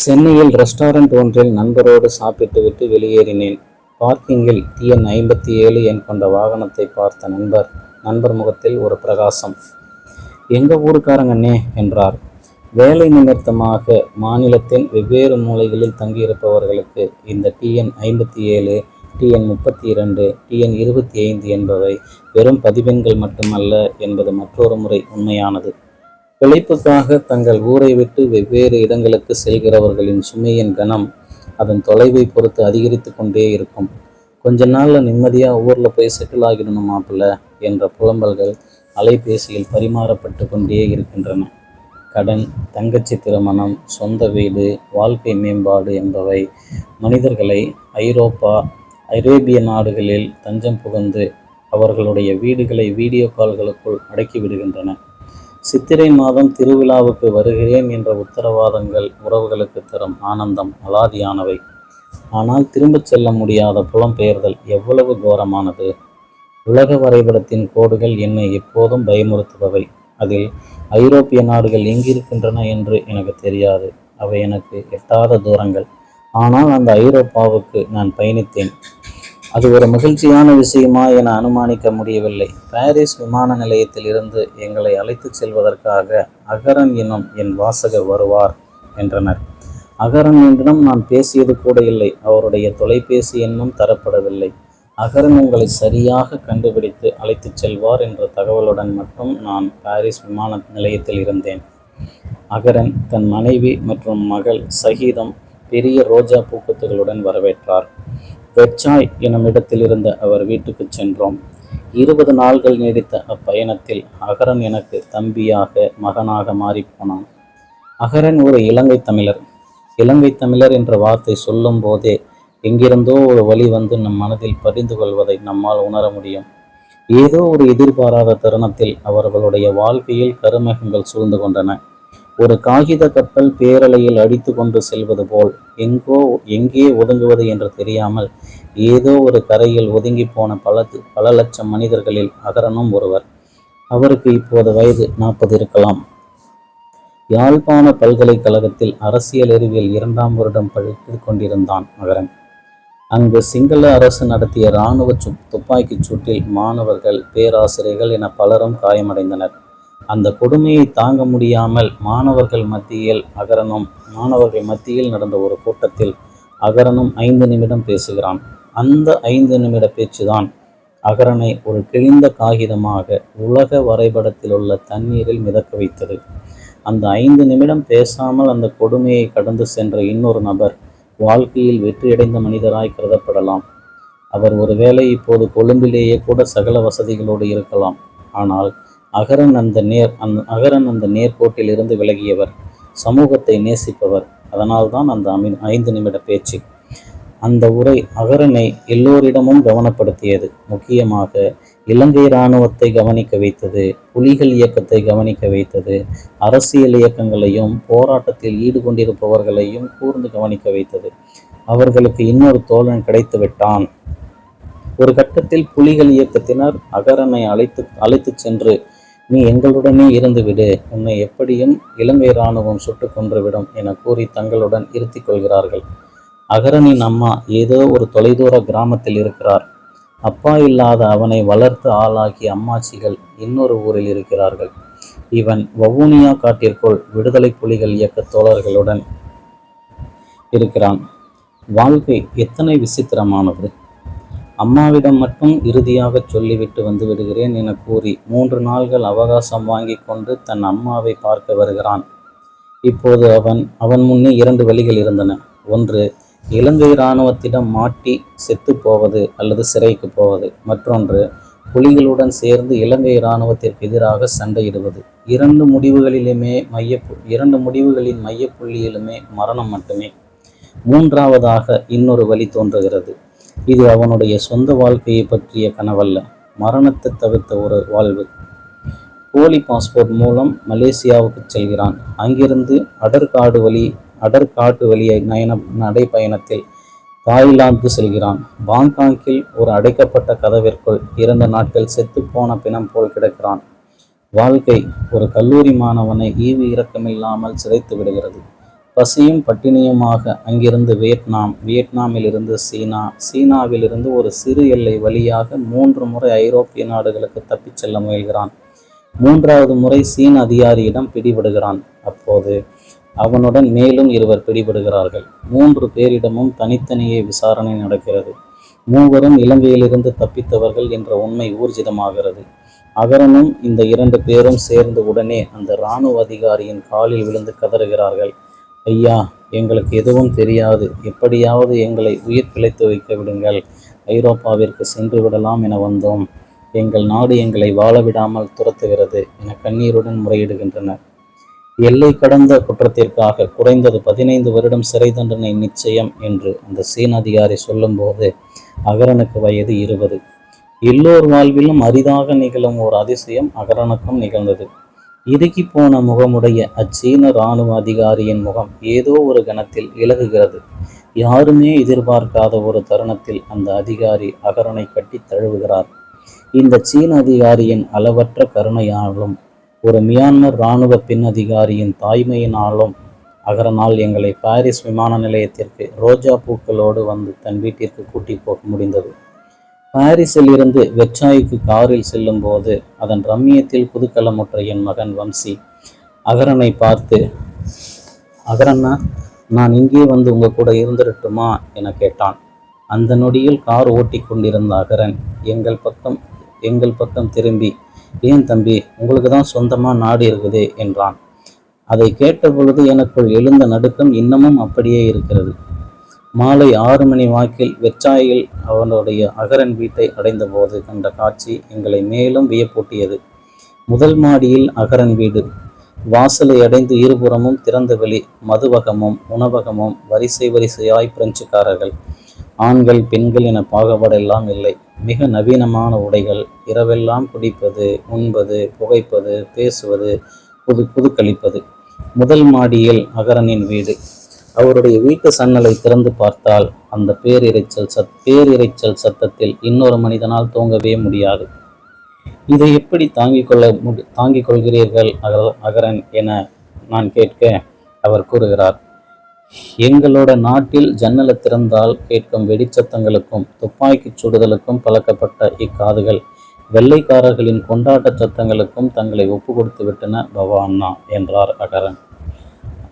சென்னையில் ரெஸ்டாரண்ட் ஒன்றில் நண்பரோடு சாப்பிட்டுவிட்டு வெளியேறினேன். பார்க்கிங்கில் டிஎன் ஐம்பத்தி ஏழு எண் கொண்ட வாகனத்தை பார்த்த நண்பர் நண்பர் முகத்தில் ஒரு பிரகாசம். எங்கள் ஊருக்காரங்கண்ணே? என்றார். வேலை நிமித்தமாக மாநிலத்தின் வெவ்வேறு மூலைகளில் தங்கியிருப்பவர்களுக்கு இந்த டிஎன் ஐம்பத்தி ஏழு டிஎன் முப்பத்தி இரண்டு டிஎன் இருபத்தி ஐந்து என்பவை வெறும் பதிவெண்கள் மட்டுமல்ல என்பது மற்றொரு முறை உண்மையானது. பிழைப்புக்காக தங்கள் ஊரை விட்டு வெவ்வேறு இடங்களுக்கு செல்கிறவர்களின் சுமையின் கனம் அதன் தொலைவை பொறுத்து அதிகரித்து கொண்டே இருக்கும். கொஞ்ச நாள்ல நிம்மதியா ஊர்ல போய் செட்டில் ஆகிடணும் மாப்பிள்ள என்ற புலம்பல்கள் அலைபேசியில் பரிமாறப்பட்டு கொண்டே இருக்கின்றன. கடன் தங்கச்சி திருமணம் சொந்த வீடு வாழ்க்கை மேம்பாடு என்பவை மனிதர்களை ஐரோப்பா அரேபிய நாடுகளில் தஞ்சம் புகுந்து அவர்களுடைய வீடுகளை வீடியோ கால்களுக்குள் அடக்கி விடுகின்றன. சித்திரை மாதம் திருவிழாவுக்கு வருகிறேன் என்ற உத்தரவாதங்கள் உறவுகளுக்கு தரும் ஆனந்தம் அலாதியானவை. ஆனால் திரும்பச் செல்ல முடியாத புலம்பெயர்தல் எவ்வளவு கோரமானது. உலக வரைபடத்தின் கோடுகள் என்னை எப்போதும் பயமுறுத்துபவை. அதில் ஐரோப்பிய நாடுகள் எங்கிருக்கின்றன என்று எனக்கு தெரியாது. அவை எனக்கு எட்டாத தூரங்கள். ஆனால் அந்த ஐரோப்பாவுக்கு நான் பயணித்தேன். அது ஒரு மகிழ்ச்சியான விஷயமா என அனுமானிக்க முடியவில்லை. பாரிஸ் விமான நிலையத்தில் இருந்து எங்களை அழைத்துச் செல்வதற்காக அகரன் எனும் என் வாசகர் வருவார் என்றனர். அகரன் என்றும் நான் பேசியது கூட இல்லை. அவருடைய தொலைபேசி எண்ணும் தரப்படவில்லை. அகரன் உங்களை சரியாக கண்டுபிடித்து அழைத்துச் செல்வார் என்ற தகவலுடன் மட்டும் நான் பாரிஸ் விமான நிலையத்தில் இருந்தேன். அகரன் தன் மனைவி மற்றும் மகள் சகிதம் பெரிய ரோஜா பூக்கத்துகளுடன் வரவேற்றார். வெச்சாய் எனும் இருந்த அவர் வீட்டுக்கு சென்றோம். இருபது நாள்கள் நீடித்த அப்பயணத்தில் அகரன் எனக்கு தம்பியாக மகனாக மாறிப்போனான். அகரன் ஒரு இலங்கை தமிழர். இலங்கை தமிழர் என்ற வார்த்தை சொல்லும் போதே எங்கிருந்தோ ஒரு வழி வந்து நம் மனதில் பதிந்து கொள்வதை நம்மால் உணர முடியும். ஏதோ ஒரு எதிர்பாராத தருணத்தில் அவர்களுடைய வாழ்க்கையில் கருமேகங்கள் சூழ்ந்து கொண்டன. ஒரு காகித கப்பல் பேரலையில் அடித்து கொண்டு செல்வது போல் எங்கோ எங்கே ஒதுங்குவது என்று தெரியாமல் ஏதோ ஒரு கரையில் ஒதுங்கி போன பல பல லட்சம் மனிதர்களில் அகரனும் ஒருவர். அவருக்கு இப்போது வயது நாற்பது இருக்கலாம். யாழ்ப்பாண பல்கலைக்கழகத்தில் அரசியல் அறிவியல் இரண்டாம் வருடம் படித்துக் கொண்டிருந்தான் அகரன். அங்கு சிங்கள அரசு நடத்திய இராணுவ சு துப்பாக்கிச் சூட்டில் மாணவர்கள் பேராசிரியர்கள் என பலரும் காயமடைந்தனர். அந்த கொடுமையை தாங்க முடியாமல் மாணவர்கள் மத்தியில் அகரனும் மாணவர்கள் மத்தியில் நடந்த ஒரு கூட்டத்தில் அகரனும் ஐந்து நிமிடம் பேசுகிறான். அந்த ஐந்து நிமிட பேச்சுதான் அகரனை ஒரு கிழிந்த காகிதமாக உலக வரைபடத்தில் உள்ள தண்ணீரில் மிதக்க வைத்தது. அந்த ஐந்து நிமிடம் பேசாமல் அந்த கொடுமையை கடந்து சென்ற இன்னொரு நபர் வாழ்க்கையில் வெற்றியடைந்த மனிதராய் கருதப்படலாம். அவர் ஒருவேளை இப்போது கொழும்பிலேயே கூட சகல வசதிகளோடு இருக்கலாம். ஆனால் அகரன் அந்த நேர் அந்த அகரன் அந்த நேர்கோட்டிலிருந்து விலகியவர் சமூகத்தை நேசிப்பவர். அதனால்தான் அந்த அமி ஐந்து நிமிட பேச்சு. அந்த உரை அகரனை எல்லோரிடமும் கவனப்படுத்தியது. முக்கியமாக இலங்கை இராணுவத்தை கவனிக்க வைத்தது புலிகள் இயக்கத்தை கவனிக்க வைத்தது அரசியல் இயக்கங்களையும் போராட்டத்தில் ஈடுகொண்டிருப்பவர்களையும் கூர்ந்து கவனிக்க வைத்தது. அவர்களுக்கு இன்னொரு தோழன் கிடைத்து விட்டான் ஒரு கட்டத்தில் புலிகள் இயக்கத்தினர் அகரனை அழைத்து அழைத்து சென்று நீ எங்களுடனே இருந்துவிடு. உன்னை எப்படியும் இலங்கை இராணுவம் சுட்டு கொன்றுவிடும் என கூறி தங்களுடன் இருத்திக் கொள்கிறார்கள். அகரனின் அம்மா ஏதோ ஒரு தொலைதூர கிராமத்தில் இருக்கிறார். அப்பா இல்லாத அவனை வளர்த்து ஆளாக்கிய அம்மாச்சிகள் இன்னொரு ஊரில் இருக்கிறார்கள். இவன் வவுனியா காட்டிற்குள் விடுதலை புலிகள் இயக்க தோழர்களுடன் இருக்கிறான். வாழ்க்கை எத்தனை விசித்திரமானது. அம்மாவிடம் மட்டும் இறுதியாக சொல்லிவிட்டு வந்து விடுகிறேன் என கூறி மூன்று நாள்கள் அவகாசம் வாங்கி கொண்டு தன் அம்மாவை பார்க்க வருகிறான். இப்போது அவன் அவன் முன்னே இரண்டு வழிகள் இருந்தன. ஒன்று இலங்கை இராணுவத்திடம் மாட்டி செத்து போவது அல்லது சிறைக்கு போவது. மற்றொன்று புலிகளுடன் சேர்ந்து இலங்கை இராணுவத்திற்கு எதிராக சண்டையிடுவது. இரண்டு முடிவுகளிலுமே மைய இரண்டு முடிவுகளின் மையப்புள்ளியிலுமே மரணம் மட்டுமே. மூன்றாவதாக இன்னொரு வழி தோன்றுகிறது. இது அவனுடைய சொந்த வாழ்க்கையை பற்றிய கனவல்ல. மரணத்தை தவிர்த்த ஒரு வாழ்வு. போலி பாஸ்போர்ட் மூலம் மலேசியாவுக்கு செல்கிறான். அங்கிருந்து அடர்காடு வழி அடர்காட்டு வழியை நயன நடைப்பயணத்தில் தாய்லாந்து செல்கிறான். பாங்காங்கில் ஒரு அடைக்கப்பட்ட கதவிற்குள் இரண்டு நாட்கள் செத்துப்போன பிணம் போல் கிடக்கிறான். வாழ்க்கை ஒரு கல்லூரி மாணவனை ஈவு இரக்கமில்லாமல் சிதைத்து விடுகிறது. பசியும் பட்டினியுமாக அங்கிருந்து வியட்நாம். வியட்நாமிலிருந்து சீனா. சீனாவிலிருந்து ஒரு சிறு எல்லை வழியாக மூன்று முறை ஐரோப்பிய நாடுகளுக்கு தப்பிச் செல்ல முயல்கிறான். மூன்றாவது முறை சீன அதிகாரியிடம் பிடிபடுகிறான். அப்போது அவனுடன் மேலும் இருவர் பிடிபடுகிறார்கள். மூன்று பேரிடமும் தனித்தனியே விசாரணை நடக்கிறது. மூவரும் இலங்கையிலிருந்து தப்பித்தவர்கள் என்ற உண்மை ஊர்ஜிதமாகிறது. அகரனும் இந்த இரண்டு பேரும் சேர்ந்து உடனே அந்த இராணுவ அதிகாரியின் காலில் விழுந்து கதறுகிறார்கள். ஐயா எங்களுக்கு எதுவும் தெரியாது. எப்படியாவது எங்களை உயிர் பிழைத்து வைக்க விடுங்கள். ஐரோப்பாவிற்கு சென்று விடலாம் என வந்தோம். எங்கள் நாடு எங்களை வாழ விடாமல் துரத்துகிறது என கண்ணீருடன் முறையிடுகின்றனர். எல்லை கடந்த குற்றத்திற்காக குறைந்தது பதினைந்து வருடம் சிறை தண்டனை நிச்சயம் என்று அந்த சீன அதிகாரி சொல்லும்போது அகரனுக்கு வயது இருபது. எல்லோர் வாழ்விலும் அரிதாக நிகழும் ஒரு அதிசயம் அகரனுக்கும் நிகழ்ந்தது. இறுகி போன முகமுடைய அச்சீன இராணுவ அதிகாரியின் முகம் ஏதோ ஒரு கணத்தில் இலகுகிறது. யாருமே எதிர்பார்க்காத ஒரு தருணத்தில் அந்த அதிகாரி அகரனை கட்டி தழுவுகிறார். இந்த சீன அதிகாரியின் அளவற்ற கருணையாலும் ஒரு மியான்மர் இராணுவ பெண் அதிகாரியின் தாய்மையினாலும் அகரனால் எங்களை பாரிஸ் விமான நிலையத்திற்கு ரோஜா பூக்களோடு வந்து தன் வீட்டிற்கு கூட்டி போக முடிந்தது. பாரிஸில் இருந்து வெற்றாய்க்கு காரில் செல்லும் போது அதன் ரம்மியத்தில் புதுக்கலமுற்ற என் மகன் வம்சி அகரனை பார்த்து அகரண்ணா நான் இங்கே வந்து உங்க கூட இருந்துடட்டுமா என கேட்டான். அந்த நொடியில் கார் ஓட்டி கொண்டிருந்த அகரன் எங்கள் பக்கம் எங்கள் பக்கம் திரும்பி. ஏன் தம்பி உங்களுக்கு தான் சொந்தமாக நாடு இருக்குதே என்றான். அதை கேட்ட பொழுது எனக்குள் எழுந்த நடுக்கம் இன்னமும் அப்படியே இருக்கிறது. மாலை ஆறு மணி வாக்கில் வெச்சாயில் அவனுடைய அகரன் வீட்டை அடைந்தபோது கண்ட காட்சி எங்களை மேலும் வியப்பூட்டியது. முதல் மாடியில் அகரன் வீடு. வாசலை அடைந்து இருபுறமும் திறந்த வெளி மதுவகமும் உணவகமும் வரிசை வரிசையாய் பிரெஞ்சுக்காரர்கள் ஆண்கள் பெண்கள் என பாகுபாடெல்லாம் இல்லை. மிக நவீனமான உடைகள் இரவெல்லாம் குடிப்பது உண்பது புகைப்பது பேசுவது புது புதுக்களிப்பது. முதல் மாடியில் அகரனின் வீடு. அவருடைய வீட்டு சன்னலை திறந்து பார்த்தால் அந்த பேரிரைச்சல் சத் பேரிரைச்சல் சத்தத்தில் இன்னொரு மனிதனால் தூங்கவே முடியாது. இதை எப்படி தாங்கிக் கொள்ள முடி தாங்கிக் கொள்கிறீர்கள் அகர அகரன் என நான் கேட்க அவர் கூறுகிறார். எங்களோட நாட்டில் ஜன்னலை திறந்தால் கேட்கும் வெடிச்சத்தங்களுக்கும் துப்பாக்கிச் சுடுதலுக்கும் பழக்கப்பட்ட இக்காதுகள் வெள்ளைக்காரர்களின் கொண்டாட்ட சத்தங்களுக்கும் தங்களை ஒப்பு கொடுத்து விட்டன பவா அண்ணா என்றார் அகரன்.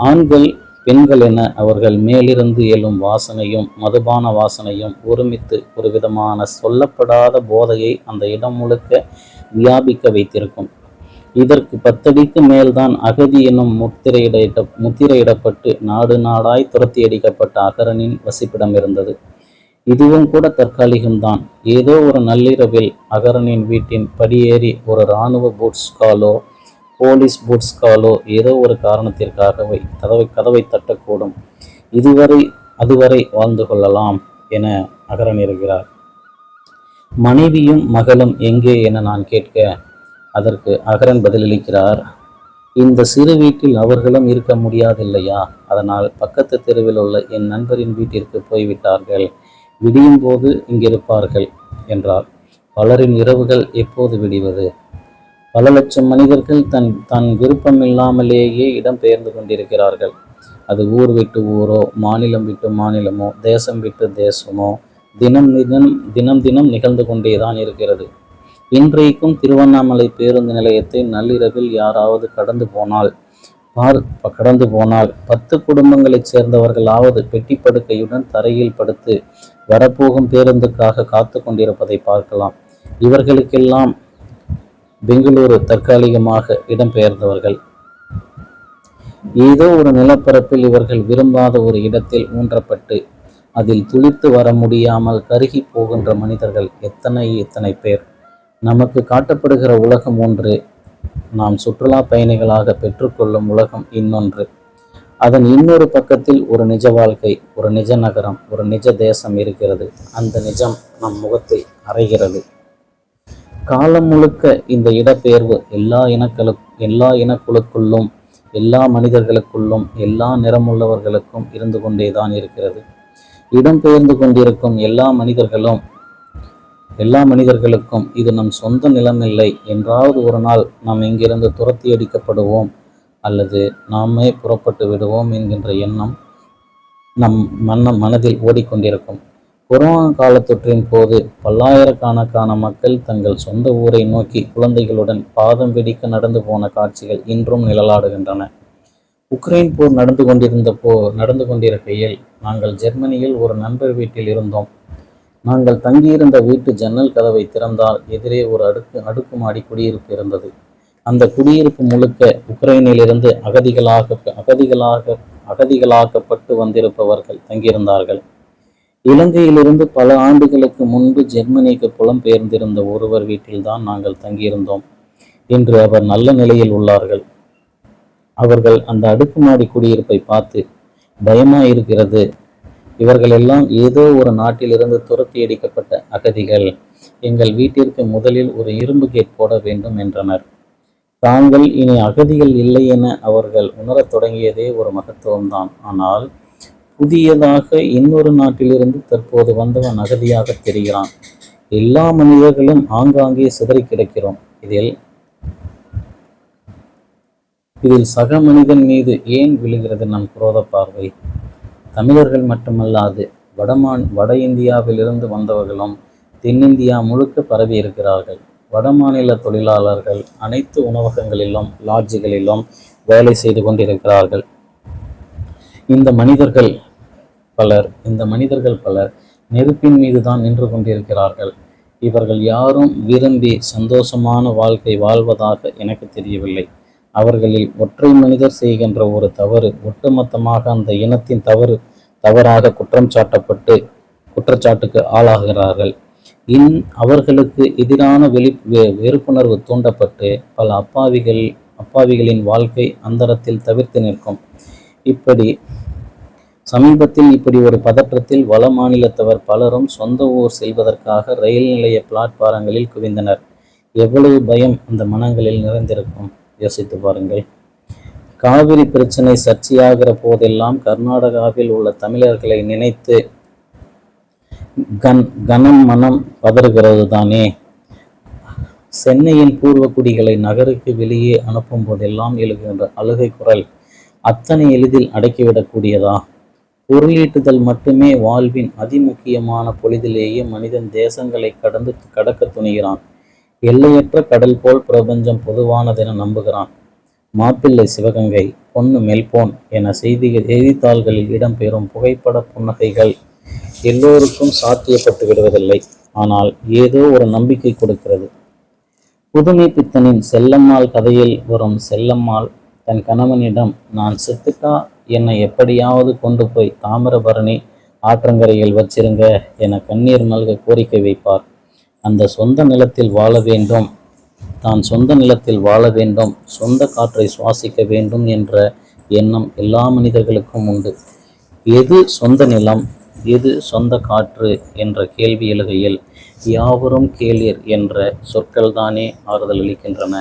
ஆண்கள் பெண்கள் என அவர்கள் மேலிருந்து எழும் வாசனையும் மதுபான வாசனையும் ஒருமித்து ஒரு விதமான சொல்லப்படாத போதையை அந்த இடம் முழுக்க வியாபிக்க வைத்திருக்கும். இதற்கு பத்தடிக்கு மேல்தான் அகதி எனும் முத்திரையிட முத்திரையிடப்பட்டு நாடு நாடாய் துரத்தி அடிக்கப்பட்ட அகரனின் வசிப்பிடம் இருந்தது. இதுவும் கூட தற்காலிகம்தான். ஏதோ ஒரு நள்ளிரவில் அகரனின் வீட்டின் படியேறி ஒரு இராணுவ பூட்ஸ் காலோ போலீஸ் புட்ஸ் காலோ ஏதோ ஒரு காரணத்திற்காகவே கதவை கதவை தட்டக்கூடும். இதுவரை அதுவரை வாழ்ந்து கொள்ளலாம் என அகரன் இருக்கிறார் மனைவியும் மகளும் எங்கே என நான் கேட்க அதற்கு அகரன் பதிலளிக்கிறார். இந்த சிறு வீட்டில் அவர்களும் இருக்க முடியாதில்லையா? அதனால் பக்கத்து தெருவில் உள்ள என் நண்பரின் வீட்டிற்கு போய்விட்டார்கள். விடியும் போது இங்கிருப்பார்கள் என்றார். பலரின் இரவுகள் எப்போது விடிவது? பல லட்சம் மனிதர்கள் தன் தன் விருப்பமில்லாமலேயே இடம் பெயர்ந்து கொண்டிருக்கிறார்கள். அது ஊர் விட்டு ஊரோ மாநிலம் விட்டு மாநிலமோ தேசம் விட்டு தேசமோ தினம் தினம் தினம் தினம் நிகழ்ந்து கொண்டேதான் இருக்கிறது. இன்றைக்கும் திருவண்ணாமலை பேருந்து நிலையத்தை நள்ளிரவில் யாராவது கடந்து போனால் பார் கடந்து போனால் பத்து குடும்பங்களைச் சேர்ந்தவர்களாவது பெட்டி படுக்கையுடன் தரையில் படுத்து வரப்போகும் பேருந்துக்காக காத்து கொண்டிருப்பதை பார்க்கலாம். இவர்களுக்கெல்லாம் பெங்களூரு தற்காலிகமாக இடம்பெயர்ந்தவர்கள். ஏதோ ஒரு நிலப்பரப்பில் இவர்கள் விரும்பாத ஒரு இடத்தில் ஊன்றப்பட்டு அதில் துளித்து வர முடியாமல் கருகி போகின்ற மனிதர்கள் எத்தனை எத்தனை பேர். நமக்கு காட்டப்படுகிற உலகம் ஒன்று நாம் சுற்றுலா பயணிகளாக பெற்றுக்கொள்ளும் உலகம் இன்னொன்று. அதன் இன்னொரு பக்கத்தில் ஒரு நிஜ வாழ்க்கை ஒரு நிஜ நகரம் ஒரு நிஜ தேசம் இருக்கிறது. அந்த நிஜம் நம் முகத்தை அறைகிறது. காலம் முழுக்க இந்த இடப்பெயர்வு எல்லா இனக்களு எல்லா இனக்குழுக்குள்ளும் எல்லா மனிதர்களுக்குள்ளும் எல்லா நிறமுள்ளவர்களுக்கும் இருந்து கொண்டே தான் இருக்கிறது. இடம்பெயர்ந்து கொண்டிருக்கும் எல்லா மனிதர்களும் எல்லா மனிதர்களுக்கும் இது நம் சொந்த நிலமில்லை. என்றாவது ஒரு நாள் நாம் இங்கிருந்து துரத்தி அடிக்கப்படுவோம் அல்லது நாமே புறப்பட்டு விடுவோம் என்கின்ற எண்ணம் நம் மன்ன மனதில் ஓடிக்கொண்டிருக்கும். கொரோனா காலத்தொற்றின் போது பல்லாயிரக்கணக்கான மக்கள் தங்கள் சொந்த ஊரை நோக்கி குழந்தைகளுடன் பாதம் பிடிக்க நடந்து போன காட்சிகள் இன்றும் நிழலாடுகின்றன. உக்ரைன் போர் நடந்து கொண்டிருந்த போ நடந்து கொண்டிருக்கையில் நாங்கள் ஜெர்மனியில் ஒரு நண்பர் வீட்டில் இருந்தோம். நாங்கள் தங்கியிருந்த வீட்டு ஜன்னல் கதவை திறந்தால் எதிரே ஒரு அடுக்கு அடுக்குமாடி குடியிருப்பு இருந்தது. அந்த குடியிருப்பு முழுக்க உக்ரைனிலிருந்து அகதிகளாக அகதிகளாக அகதிகளாக்கப்பட்டு வந்திருப்பவர்கள் தங்கியிருந்தார்கள். இலங்கையிலிருந்து பல ஆண்டுகளுக்கு முன்பு ஜெர்மனிக்கு புலம்பெயர்ந்திருந்த ஒருவர் வீட்டில்தான் நாங்கள் தங்கியிருந்தோம் இன்று அவர் நல்ல நிலையில் உள்ளார்கள். அவர்கள் அந்த அடுக்குமாடி குடியிருப்பை பார்த்து பயமாயிருக்கிறது இவர்களெல்லாம் ஏதோ ஒரு நாட்டிலிருந்து துரத்தி அடிக்கப்பட்ட அகதிகள். எங்கள் வீட்டிற்கு முதலில் ஒரு இரும்பு கேட் போட வேண்டும் என்றனர். தாங்கள் இனி அகதிகள் இல்லை என அவர்கள் உணரத் தொடங்கியதே ஒரு மகத்துவம்தான். ஆனால் புதியதாக இன்னொரு நாட்டிலிருந்து தற்போது வந்தவன் அகதியாக தெரிகிறான். எல்லா மனிதர்களும் ஆங்காங்கே சிதறி கிடக்கிறோம். இதில் இதில் சக மனிதன் மீது ஏன் விழுகிறது நம் குரோத பார்வை? தமிழர்கள் மட்டுமல்லாது வடமான் வட இந்தியாவிலிருந்து வந்தவர்களும் தென்னிந்தியா முழுக்க பரவி இருக்கிறார்கள். வடமாநில தொழிலாளர்கள் அனைத்து உணவகங்களிலும் லாட்ஜுகளிலும் வேலை செய்து கொண்டிருக்கிறார்கள். இந்த மனிதர்கள் பலர் இந்த மனிதர்கள் பலர் நெருப்பின் மீது தான் நின்று கொண்டிருக்கிறார்கள். இவர்கள் யாரும் விரும்பி சந்தோஷமான வாழ்க்கை வாழ்வதாக எனக்கு தெரியவில்லை. அவர்களில் ஒற்றை மனிதர் செய்கின்ற ஒரு தவறு ஒட்டுமொத்தமாக அந்த இனத்தின் தவறு தவறாக குற்றம் சாட்டப்பட்டு குற்றச்சாட்டுக்கு ஆளாகிறார்கள். இன் அவர்களுக்கு எதிரான வெளி வெறுப்புணர்வு தூண்டப்பட்டு பல அப்பாவிகள் அப்பாவிகளின் வாழ்க்கை அந்தரத்தில் தவிர்த்து நிற்கும். இப்படி சமீபத்தில் இப்படி ஒரு பதற்றத்தில் வள மாநிலத்தவர் பலரும் சொந்த ஊர் செல்வதற்காக ரயில் நிலைய பிளாட்பாரங்களில் குவிந்தனர். எவ்வளவு பயம் அந்த மனங்களில் நிறைந்திருக்கும். யோசித்து பாருங்கள். காவிரி பிரச்சனை சர்ச்சையாகிற போதெல்லாம் கர்நாடகாவில் உள்ள தமிழர்களை நினைத்து கன் கனம் மனம் பதறுகிறது தானே. சென்னையின் பூர்வ குடிகளை நகருக்கு வெளியே அனுப்பும் போதெல்லாம் எழுகின்ற அழுகை குரல் அத்தனை எளிதில் அடக்கிவிடக்கூடியதா? பொருளீட்டுதல் மட்டுமே வாழ்வின் அதிமுக்கியமான பொழுதிலேயே மனிதன் தேசங்களை கடந்து கடக்க துணிகிறான். எல்லையற்ற கடல் போல் பிரபஞ்சம் பொதுவானதென நம்புகிறான். மாப்பிள்ளை சிவகங்கை பொண்ணு மெல்போன் என செய்திகள் செய்தித்தாள்களில் இடம்பெறும் புகைப்பட புன்னகைகள் எல்லோருக்கும் சாத்தியப்பட்டு விடுவதில்லை. ஆனால் ஏதோ ஒரு நம்பிக்கை கொடுக்கிறது. புதுமை பித்தனின் செல்லம்மாள் கதையில் வரும் செல்லம்மாள் தன் கணவனிடம் நான் செத்துட்டா என்னை எப்படியாவது கொண்டு போய் தாமிரபரணி ஆற்றங்கரையில் வச்சிருங்க என கண்ணீர் மல்க கோரிக்கை வைப்பார். அந்த சொந்த நிலத்தில் வாழ வேண்டும் தான் சொந்த நிலத்தில் வாழ வேண்டும் சொந்த காற்றை சுவாசிக்க வேண்டும் என்ற எண்ணம் எல்லா மனிதர்களுக்கும் உண்டு. எது சொந்த நிலம் எது சொந்த காற்று என்ற கேள்வி எழுகையில் யாவரும் கேளீர் என்ற சொற்கள்தானே ஆறுதல் அளிக்கின்றன.